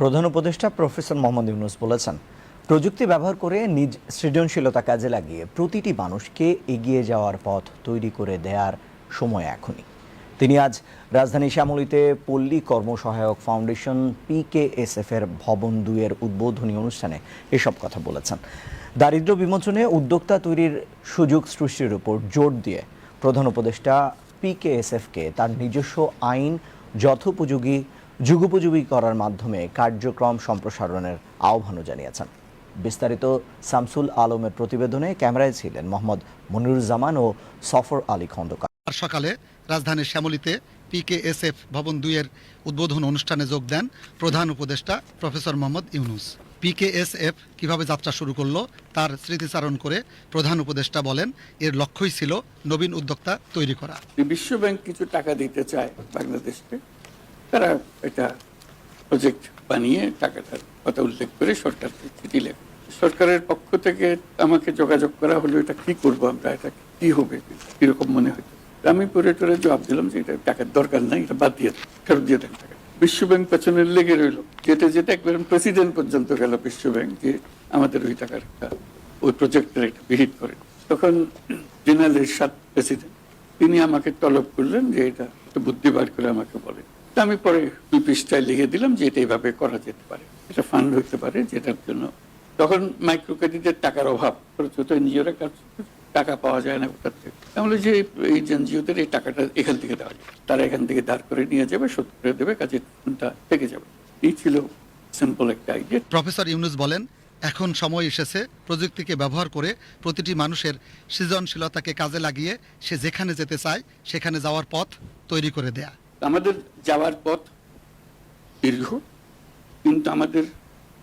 প্রধান উপদেষ্টা প্রফেসর মোহাম্মদ ইউনুস বলেছেন, প্রযুক্তি ব্যবহার করে নিজ সৃজনশীলতা কাজে লাগিয়ে প্রতিটি মানুষকে এগিয়ে যাওয়ার পথ তৈরি করে দেওয়ার সময় এখনই। তিনি আজ রাজধানী শ্যামলীতে পল্লী কর্মসহায়ক ফাউন্ডেশন পিকেএসএফ এর ভবন দুইয়ের উদ্বোধনী অনুষ্ঠানে এসব কথা বলেছেন। দারিদ্র্য বিমোচনে উদ্যোক্তা তৈরির সুযোগ সৃষ্টির উপর জোর দিয়ে প্রধান উপদেষ্টা পিকেএসএফকে তার নিজস্ব আইন, যথোপযোগী যুগোপযোগী করার মাধ্যমে কার্যক্রম সম্প্রসারণের আহ্বানও জানিয়েছেন। বিস্তারিত শামসুল আলমের প্রতিবেদনে ক্যামেরায় ছিলেন মোহাম্মদ মনিরুজ্জামান ও সফর আলী খন্দকার। আর সকালে রাজধানীর শ্যামলীতে পিকেএসএফ ভবন দুইয়ের উদ্বোধন অনুষ্ঠানে যোগ দেন প্রধান উপদেষ্টা প্রফেসর মোহাম্মদ ইউনুস। পিকেএসএফ কীভাবে যাত্রা শুরু করল তার স্মৃতিচারণ করে প্রধান উপদেষ্টা বলেন এর লক্ষ্যই ছিল নবীন উদ্যোক্তা তৈরি করা। যে বিশ্ব ব্যাংক কিছু টাকা দিতে চায় বাংলাদেশকে তারা এটা প্রজেক্ট বানিয়ে টাকাটার কথা উল্লেখ করে সরকারকে লেখে সরকারের পক্ষ থেকে আমাকে যোগাযোগ করা হলো, এটা কি করব আমরা? এটা কি হবে? কীরকম মনে হতো আমি পরে টরে জবাব দিলাম যে, এটা টাকার দরকার নাই, এটা বাদ দিয়ে ফেরত দিয়ে দেন টাকা বিশ্ব ব্যাংক পেছনে লেগে রইল। যেটা যেটা একবার প্রেসিডেন্ট পর্যন্ত গেল বিশ্ব ব্যাংক যে আমাদের ওই টাকার একটা, ওই প্রজেক্টের একটা বিহিত করে তখন জেনারেল এরশাদ প্রেসিডেন্ট, তিনি আমাকে তলব করলেন যে, এটা বুদ্ধি বার করে আমাকে বলেন। তা আমি পরে দুই পৃষ্ঠায় লিখে দিলাম যে এটা এইভাবে করা যেতে পারে। এটা ফান্ড হতে পারে যেটার জন্য। তখন মাইক্রো ক্রেডিটের টাকার অভাব প্রচুর নিজেরা কাজ টাকা পাওয়া যায় না কোথার থেকে। তাহলে যে এই এনজিওদের এই টাকাটা এখান থেকে দেওয়া যায়। তারা এখান থেকে ধার করে নিয়ে যাবে, শোধ করে দেবে কাজে থেকে যাবে। এই ছিল সিম্পল একটা আইডিয়া প্রফেসর ইউনুস বলেন, এখন সময় এসেছে প্রযুক্তিকে ব্যবহার করে প্রতিটি মানুষের সৃজনশীলতাকে কাজে লাগিয়ে সে যেখানে যেতে চায় সেখানে যাওয়ার পথ তৈরি করে দেয়া। আমাদের যাওয়ার পথ দীর্ঘ, কিন্তু আমাদের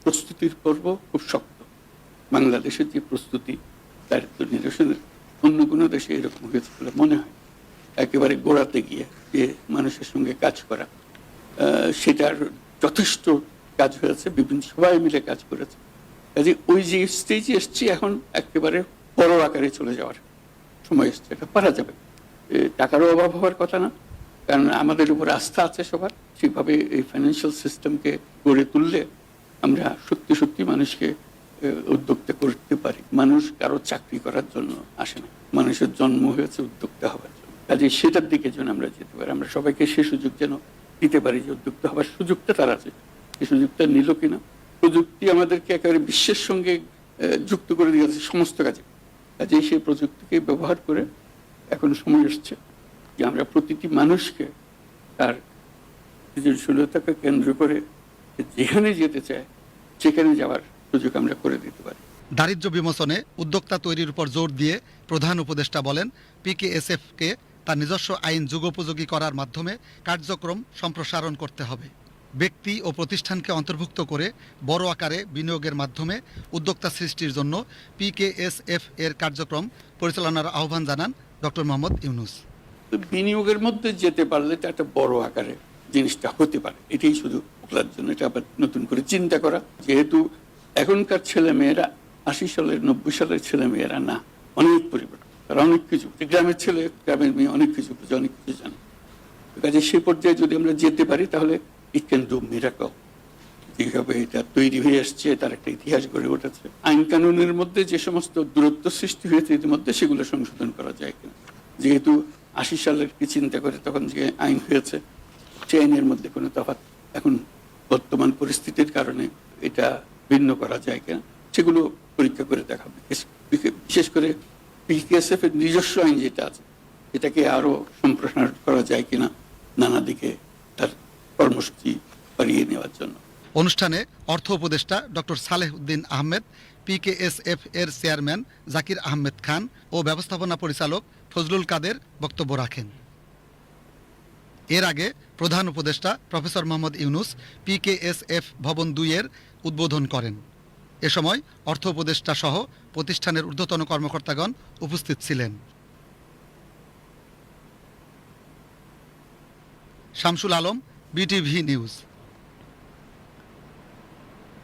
প্রস্তুতির পর্ব খুব শক্ত। বাংলাদেশের যে প্রস্তুতি দারিদ্র নিরসনের অন্য কোনো দেশে এরকম হয়েছে বলে মনে হয়। একেবারে গোড়াতে গিয়ে যে মানুষের সঙ্গে কাজ করা সেটার যথেষ্ট কাজ হয়েছে, বিভিন্ন সবাই মিলে কাজ করেছে। কাজে ওই যে স্টেজে এসছি, এখন একেবারে বড় আকারে চলে যাওয়ার সময় এসছে। এটা পারা যাবে। টাকারও অভাব হওয়ার কথা না। কারণ আমাদের উপর আস্থা আছে সবার সেভাবে এই ফাইন্যান্সিয়াল সিস্টেমকে গড়ে তুললে আমরা সত্যি সত্যি মানুষকে উদ্যোক্তা করতে পারি। মানুষ কারও চাকরি করার জন্য আসে না। মানুষের জন্ম হয়েছে উদ্যোক্তা হওয়ার জন্য। কাজে সেটার দিকে যেন আমরা যেতে পারি। আমরা সবাইকে সে সুযোগ যেন দিতে পারি যে উদ্যোক্তা হওয়ার সুযোগটা তার আছে। এই সুযোগটা নিল কিনা? প্রযুক্তি আমাদেরকে একেবারে বিশ্বের সঙ্গে যুক্ত করে দিয়েছে সমস্ত কাজে। কাজে সেই প্রযুক্তিকে ব্যবহার করে এখন সময় এসছে। যে আমরা প্রতিটি মানুষকে তার সৃজনশীলতাকে কেন্দ্র করে যেখানে যেতে চায়, সেখানে যাওয়ার সুযোগ আমরা করে দিতে পারি। দারিদ্র্য বিমোচনে উদ্যোক্তা তৈরির উপর জোর দিয়ে প্রধান উপদেষ্টা বলেন, পিকেএসএফকে তার নিজস্ব আইন যুগোপযোগী করার মাধ্যমে কার্যক্রম সম্প্রসারণ করতে হবে। ব্যক্তি ও প্রতিষ্ঠানকে অন্তর্ভুক্ত করে বড় আকারে বিনিয়োগের মাধ্যমে উদ্যোক্তা সৃষ্টির জন্য পিকেএসএফ এর কার্যক্রম পরিচালনার আহ্বান জানান ডক্টর মোহাম্মদ ইউনুস। তো বিনিয়োগের মধ্যে যেতে পারলে এটা একটা বড় আকারে জিনিসটা হতে পারে। এটাই শুধু ওগুলার জন্য। এটা আবার নতুন করে চিন্তা করা। যেহেতু এখনকার ছেলে মেয়েরা আশি সালের, নব্বই সালের ছেলে মেয়েরা না, অনেক পরিবর্তন। তারা অনেক কিছু গ্রামের ছেলে, গ্রামের মেয়ে অনেক কিছু বুঝে, অনেক কিছু জানে। কাজে সেই পর্যায়ে যদি আমরা যেতে পারি, তাহলে ইট ক্যান ডু মিরাকল যেভাবে এটা তৈরি হয়ে আসছে, তার একটা ইতিহাস গড়ে উঠেছে। আইন কানুনের মধ্যে যে সমস্ত দূরত্ব সৃষ্টি হয়েছে, ইতিমধ্যে সেগুলো সংশোধন করা যায় কিনা। যেহেতু আশি সালের কি চিন্তা করে তখন যে আইন হয়েছে সেই আইনের মধ্যে কোনো তফাৎ এখন বর্তমান পরিস্থিতির কারণে এটা ভিন্ন করা যায় কিনা, সেগুলো পরীক্ষা করে দেখা বিশেষ- করে পিকেএসএফ এর নিজস্ব আইন যেটা আছে, এটাকে আরও সম্প্রসারণ করা যায় কিনা, নানা দিকে তার কর্মসূচি বাড়িয়ে নেওয়ার জন্য। অনুষ্ঠানে অর্থ উপদেষ্টা ডক্টর সালেহ উদ্দিন আহমেদ পিকেএসএফ এর চেয়ারম্যান জাকির আহমেদ খান ও ব্যবস্থাপনা পরিচালক ফজলুল কাদের বক্তব্য রাখেন। এর আগে প্রধান উপদেষ্টা প্রফেসর মোহাম্মদ ইউনুস পিকেএসএফ ভবন দুইয়ের উদ্বোধন করেন। এ সময় অর্থ উপদেষ্টা সহ প্রতিষ্ঠানের ঊর্ধ্বতন কর্মকর্তাগণ উপস্থিত ছিলেন। Shamsul Alam BTV news